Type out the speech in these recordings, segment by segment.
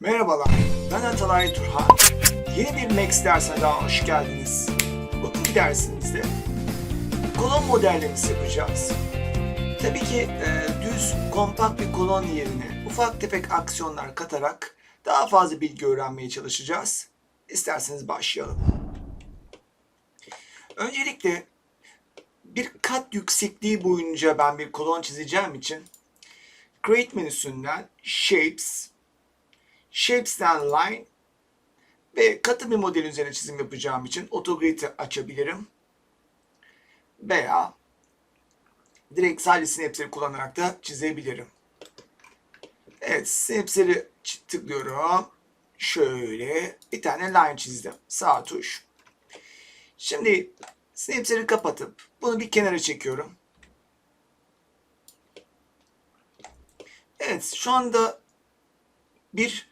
Merhabalar, ben Atalay Turhan. Yeni bir Max dersine daha hoş geldiniz. Bugünkü dersimizde kolon modellemesi yapacağız. Tabii ki e, düz, kompakt bir kolon yerine ufak tefek aksiyonlar katarak daha fazla bilgi öğrenmeye çalışacağız. İsterseniz başlayalım. Öncelikle bir kat yüksekliği boyunca ben bir kolon çizeceğim için Create menüsünden Shapes, Shapes'ten Line ve katı bir model üzerine çizim yapacağım için AutoGrid'i açabilirim. Veya direkt sadece Snapse'leri kullanarak da çizebilirim. Evet, Snapse'leri ç- tıklıyorum. Şöyle bir tane line çizdim. Sağ tuş. Şimdi Snapse'leri kapatıp bunu bir kenara çekiyorum. Evet, şu anda bir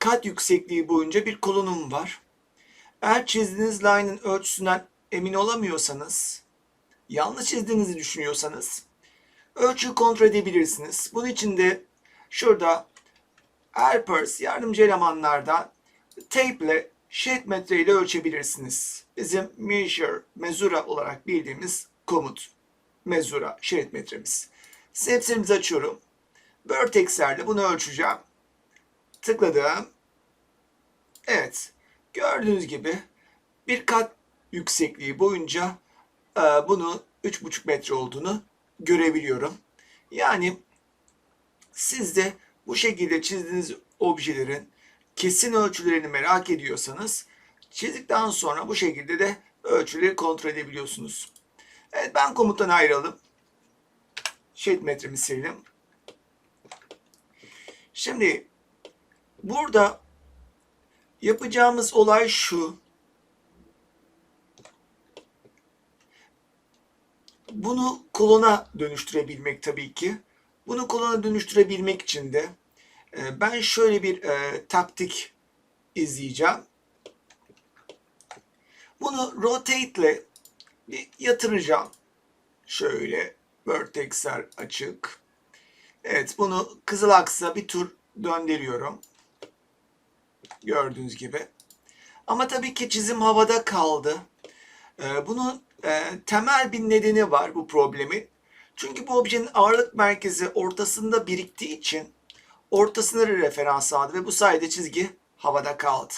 kat yüksekliği boyunca bir kolonum var. Eğer çizdiğiniz line'ın ölçüsünden emin olamıyorsanız, yanlış çizdiğinizi düşünüyorsanız ölçüyü kontrol edebilirsiniz. Bunun için de şurada helpers yardımcı elemanlardan tape ile shape metre ile ölçebilirsiniz. Bizim measure, mezura olarak bildiğimiz komut. Mezura, şerit metremiz. Snaps'lerimizi açıyorum. Vertex'lerle bunu ölçeceğim. Tıkladım. Evet. Gördüğünüz gibi bir kat yüksekliği boyunca e, bunu 3,5 metre olduğunu görebiliyorum. Yani siz de bu şekilde çizdiğiniz objelerin kesin ölçülerini merak ediyorsanız çizdikten sonra bu şekilde de ölçüleri kontrol edebiliyorsunuz. Evet ben komuttan ayrıldım. Şerit metremi sildim. Şimdi burada yapacağımız olay şu. Bunu kolona dönüştürebilmek tabii ki. Bunu kolona dönüştürebilmek için de e, ben şöyle bir e, taktik izleyeceğim. Bunu rotate ile yatıracağım. Şöyle vertexler açık. Evet bunu kızıl aksa bir tur döndürüyorum. Gördüğünüz gibi. Ama tabii ki çizim havada kaldı. Ee, bunun e, temel bir nedeni var bu problemin. Çünkü bu objenin ağırlık merkezi ortasında biriktiği için ortasına referans aldı ve bu sayede çizgi havada kaldı.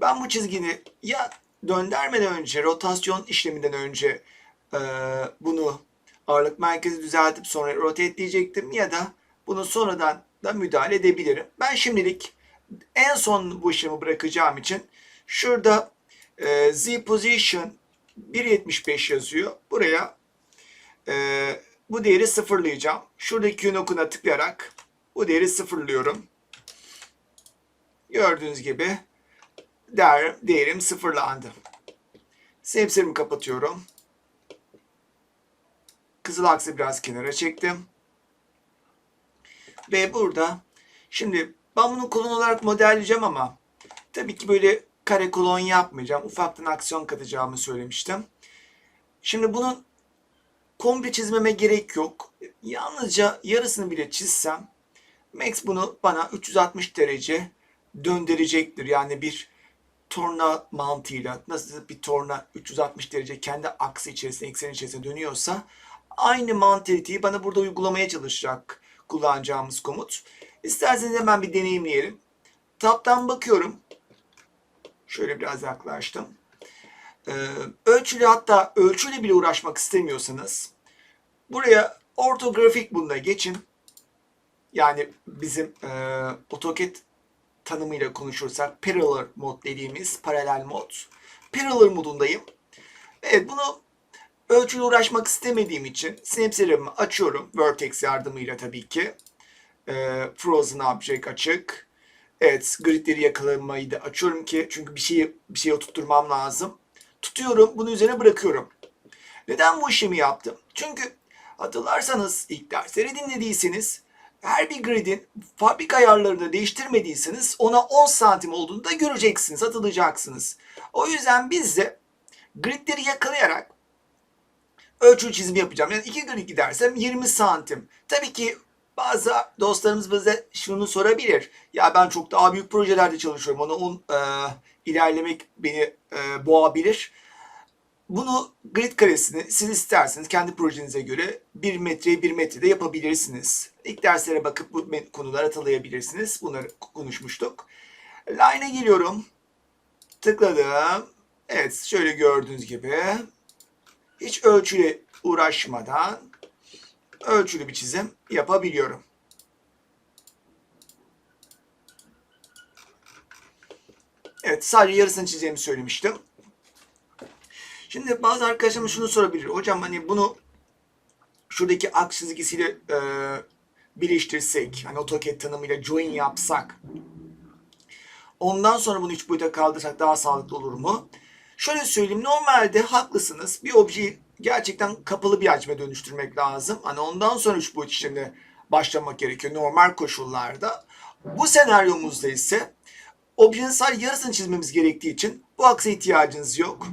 Ben bu çizgini ya döndürmeden önce, rotasyon işleminden önce e, bunu ağırlık merkezi düzeltip sonra rotate diyecektim ya da bunu sonradan da müdahale edebilirim. Ben şimdilik en son bu işlemi bırakacağım için şurada e, Z position 1.75 yazıyor. Buraya e, bu değeri sıfırlayacağım. Şuradaki Q'nun okuna tıklayarak bu değeri sıfırlıyorum. Gördüğünüz gibi değer, değerim sıfırlandı. Snapser'ımı kapatıyorum. Kızıl aksı biraz kenara çektim. Ve burada şimdi ben bunu kolon olarak modelleyeceğim ama tabii ki böyle kare kolon yapmayacağım. Ufaktan aksiyon katacağımı söylemiştim. Şimdi bunun komple çizmeme gerek yok. Yalnızca yarısını bile çizsem Max bunu bana 360 derece döndürecektir. Yani bir torna mantığıyla nasıl bir torna 360 derece kendi aksı içerisinde, eksen içerisinde dönüyorsa aynı mantaliteyi bana burada uygulamaya çalışacak kullanacağımız komut. İsterseniz hemen bir deneyimleyelim. Tab'dan bakıyorum. Şöyle biraz yaklaştım. Ee, ölçülü hatta ölçüyle bile uğraşmak istemiyorsanız buraya ortografik bunda geçin. Yani bizim e, AutoCAD tanımıyla konuşursak parallel mod dediğimiz paralel mod. Parallel modundayım. Evet bunu ölçüyle uğraşmak istemediğim için snapser'ımı açıyorum. Vertex yardımıyla tabii ki. E, Frozen Object açık. Evet gridleri yakalamayı da açıyorum ki çünkü bir şeyi bir şeye oturtturmam lazım. Tutuyorum bunu üzerine bırakıyorum. Neden bu işlemi yaptım? Çünkü hatırlarsanız ilk dersleri dinlediyseniz her bir gridin fabrika ayarlarını değiştirmediyseniz ona 10 santim olduğunu da göreceksiniz, hatırlayacaksınız. O yüzden biz de gridleri yakalayarak ölçü çizimi yapacağım. Yani iki grid gidersem 20 santim. Tabii ki bazı dostlarımız bize şunu sorabilir. Ya ben çok daha büyük projelerde çalışıyorum. Ona on, e, ilerlemek beni e, boğabilir. Bunu grid karesini siz isterseniz kendi projenize göre 1 metreye 1 metrede yapabilirsiniz. İlk derslere bakıp bu konuları atalayabilirsiniz. Bunları konuşmuştuk. Line'e geliyorum. Tıkladım. Evet şöyle gördüğünüz gibi hiç ölçüyle uğraşmadan ölçülü bir çizim yapabiliyorum. Evet sadece yarısını çizeceğimi söylemiştim. Şimdi bazı arkadaşlarım şunu sorabilir. Hocam hani bunu şuradaki aks çizgisiyle e, birleştirsek, hani AutoCAD tanımıyla join yapsak, ondan sonra bunu üç boyuta kaldırsak daha sağlıklı olur mu? Şöyle söyleyeyim, normalde haklısınız. Bir objeyi gerçekten kapalı bir hacme dönüştürmek lazım. Hani ondan sonra üç boyut işlemine başlamak gerekiyor normal koşullarda. Bu senaryomuzda ise objenin sadece yarısını çizmemiz gerektiği için bu aksa ihtiyacınız yok.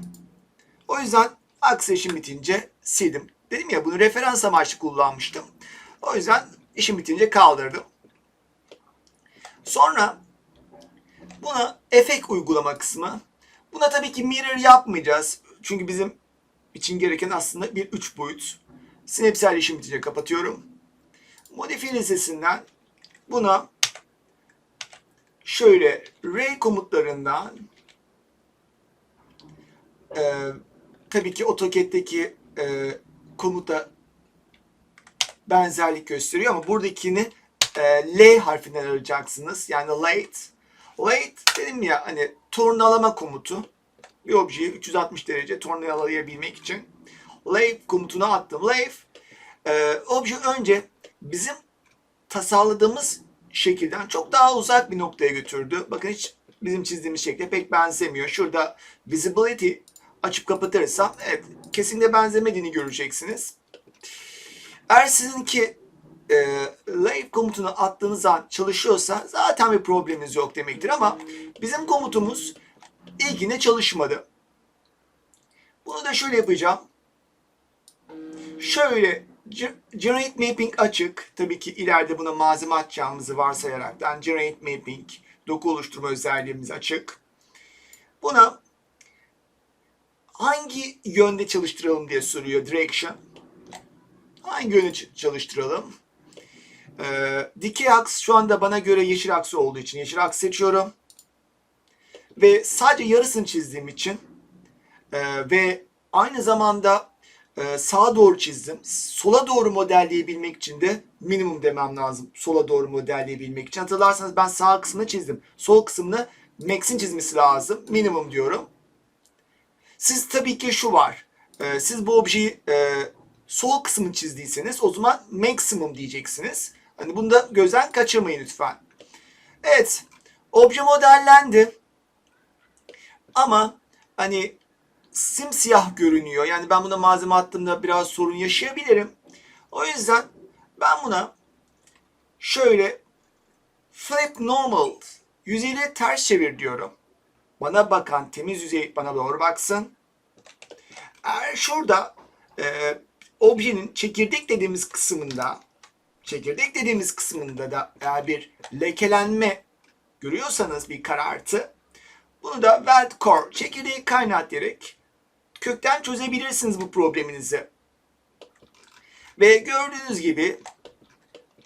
O yüzden aksa işim bitince sildim. Dedim ya bunu referans amaçlı kullanmıştım. O yüzden işim bitince kaldırdım. Sonra buna efekt uygulama kısmı. Buna tabii ki mirror yapmayacağız. Çünkü bizim için gereken aslında bir üç boyut. Snapsel işim bitince kapatıyorum. Modifiye listesinden buna şöyle ray komutlarından e, tabii ki AutoCAD'deki e, komuta benzerlik gösteriyor ama buradakini e, L harfinden arayacaksınız. Yani late. Late dedim ya hani tornalama komutu. Bir objeyi 360 derece tornalayabilmek için. Lave komutuna attım. Lave e, obje önce bizim tasarladığımız şekilden çok daha uzak bir noktaya götürdü. Bakın hiç bizim çizdiğimiz şekle pek benzemiyor. Şurada visibility açıp kapatırsam evet kesinlikle benzemediğini göreceksiniz. Eğer sizinki e, lave komutunu attığınız an çalışıyorsa zaten bir probleminiz yok demektir ama bizim komutumuz ilkinde çalışmadı. Bunu da şöyle yapacağım. Şöyle Generate Mapping açık. Tabii ki ileride buna malzeme atacağımızı varsayarak Generate Mapping doku oluşturma özelliğimiz açık. Buna hangi yönde çalıştıralım diye soruyor Direction. Hangi yönde çalıştıralım? Ee, dikey aks şu anda bana göre yeşil aksı olduğu için yeşil aks seçiyorum. Ve sadece yarısını çizdiğim için e, ve aynı zamanda e, sağa doğru çizdim. Sola doğru modelleyebilmek için de minimum demem lazım. Sola doğru modelleyebilmek için. Hatırlarsanız ben sağ kısmını çizdim. Sol kısmını max'in çizmesi lazım. Minimum diyorum. Siz tabii ki şu var. E, siz bu objeyi e, sol kısmını çizdiyseniz o zaman maximum diyeceksiniz. Hani bunu da gözden kaçırmayın lütfen. Evet. Obje modellendi. Ama hani simsiyah görünüyor. Yani ben buna malzeme attığımda biraz sorun yaşayabilirim. O yüzden ben buna şöyle flip normal yüzeyle ters çevir diyorum. Bana bakan temiz yüzey bana doğru baksın. Eğer şurada e, objenin çekirdek dediğimiz kısmında çekirdek dediğimiz kısmında da eğer bir lekelenme görüyorsanız bir karartı bunu da weld core çekirdeği kaynat diyerek kökten çözebilirsiniz bu probleminizi. Ve gördüğünüz gibi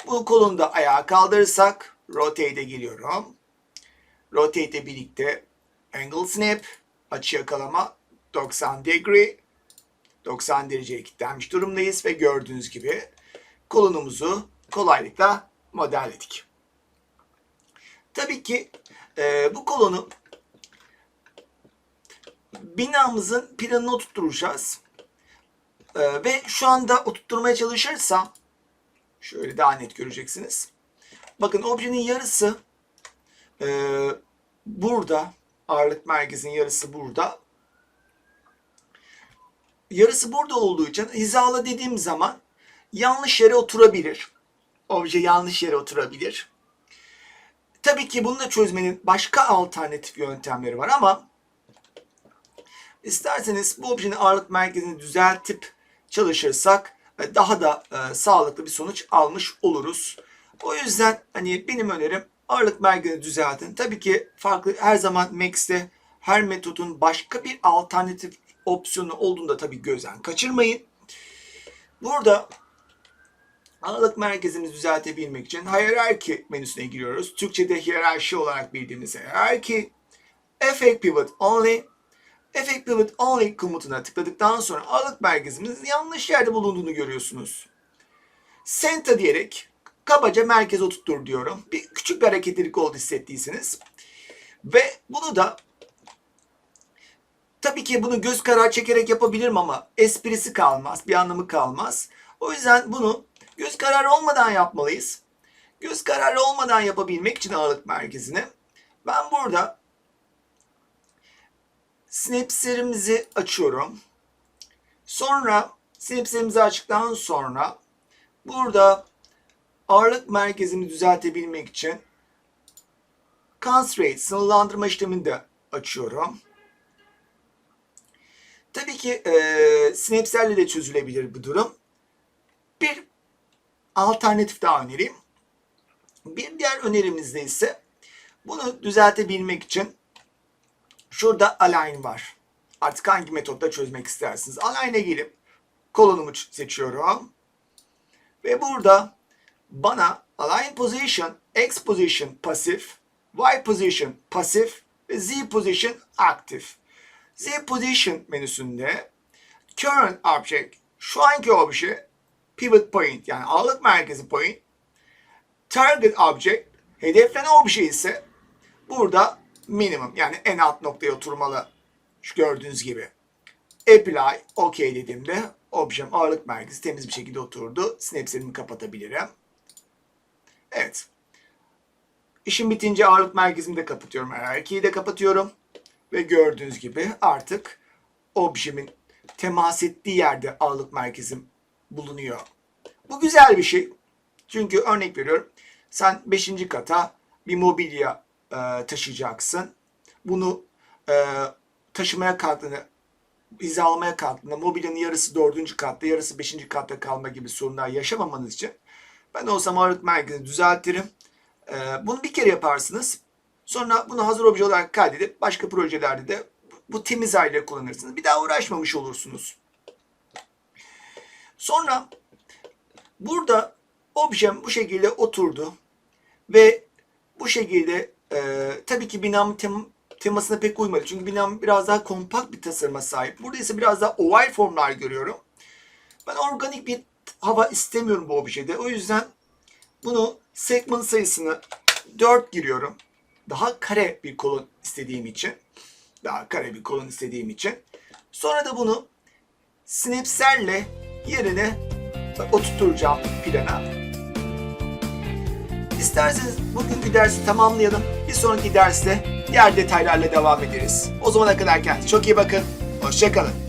bu kolunu da ayağa kaldırırsak rotate'e geliyorum. Rotate'e birlikte angle snap, açı yakalama 90 degree 90 dereceye kilitlenmiş durumdayız ve gördüğünüz gibi kolonumuzu kolaylıkla modelledik. Tabii ki e, bu kolonu binamızın planını oturtturacağız. Ee, ve şu anda oturtturmaya çalışırsam şöyle daha net göreceksiniz. Bakın objenin yarısı e, burada. Ağırlık merkezinin yarısı burada. Yarısı burada olduğu için hizala dediğim zaman yanlış yere oturabilir. Obje yanlış yere oturabilir. Tabii ki bunu da çözmenin başka alternatif yöntemleri var ama İsterseniz bu objenin ağırlık merkezini düzeltip çalışırsak e, daha da e, sağlıklı bir sonuç almış oluruz. O yüzden hani benim önerim ağırlık merkezini düzeltin. Tabii ki farklı her zaman Max'te her metodun başka bir alternatif opsiyonu olduğunda tabii gözden kaçırmayın. Burada ağırlık merkezimizi düzeltebilmek için hierarchy menüsüne giriyoruz. Türkçe'de hiyerarşi olarak bildiğimiz hierarchy. Effect Pivot Only. Effect Pivot Only komutuna tıkladıktan sonra ağırlık merkezimizin yanlış yerde bulunduğunu görüyorsunuz. Center diyerek kabaca merkeze oturtur diyorum. Bir küçük bir hareketlilik oldu hissettiyseniz. Ve bunu da tabii ki bunu göz kararı çekerek yapabilirim ama esprisi kalmaz, bir anlamı kalmaz. O yüzden bunu göz kararı olmadan yapmalıyız. Göz kararı olmadan yapabilmek için ağırlık merkezini ben burada snapslerimizi açıyorum. Sonra snapslerimizi açtıktan sonra burada ağırlık merkezini düzeltebilmek için constraint sınırlandırma işlemini de açıyorum. Tabii ki e, snapslerle de çözülebilir bu durum. Bir alternatif daha önereyim. Bir diğer önerimizde ise bunu düzeltebilmek için şurada align var. Artık hangi metotla çözmek istersiniz. Align'e gelip kolonumu seçiyorum. Ve burada bana align position, x position pasif, y position pasif ve z position aktif. Z position menüsünde current object, şu anki obje pivot point yani ağırlık merkezi point, target object, hedeflenen obje ise burada minimum yani en alt noktaya oturmalı. Şu gördüğünüz gibi. Apply, OK dediğimde objem ağırlık merkezi temiz bir şekilde oturdu. Snapslerimi kapatabilirim. Evet. İşim bitince ağırlık merkezimi de kapatıyorum. Hierarchy'yi de kapatıyorum. Ve gördüğünüz gibi artık objemin temas ettiği yerde ağırlık merkezim bulunuyor. Bu güzel bir şey. Çünkü örnek veriyorum. Sen 5. kata bir mobilya e, taşıyacaksın. Bunu e, taşımaya kalktığında, hizalamaya kalktığında mobilyanın yarısı 4. katta, yarısı 5. katta kalma gibi sorunlar yaşamamanız için ben olsam ağırlık merkezini düzeltirim. E, bunu bir kere yaparsınız. Sonra bunu hazır obje olarak kaydedip başka projelerde de bu temiz haliyle kullanırsınız. Bir daha uğraşmamış olursunuz. Sonra burada objem bu şekilde oturdu ve bu şekilde e, tabii ki binamın tem, temasına pek uymadı. Çünkü binam biraz daha kompakt bir tasarıma sahip. Burada ise biraz daha oval formlar görüyorum. Ben organik bir hava istemiyorum bu objede. O yüzden bunu segment sayısını 4 giriyorum. Daha kare bir kolon istediğim için. Daha kare bir kolon istediğim için. Sonra da bunu snapslerle yerine oturtacağım plana. İsterseniz bugünkü dersi tamamlayalım. Bir sonraki derste diğer detaylarla devam ederiz. O zamana kadar kendinize çok iyi bakın. Hoşçakalın.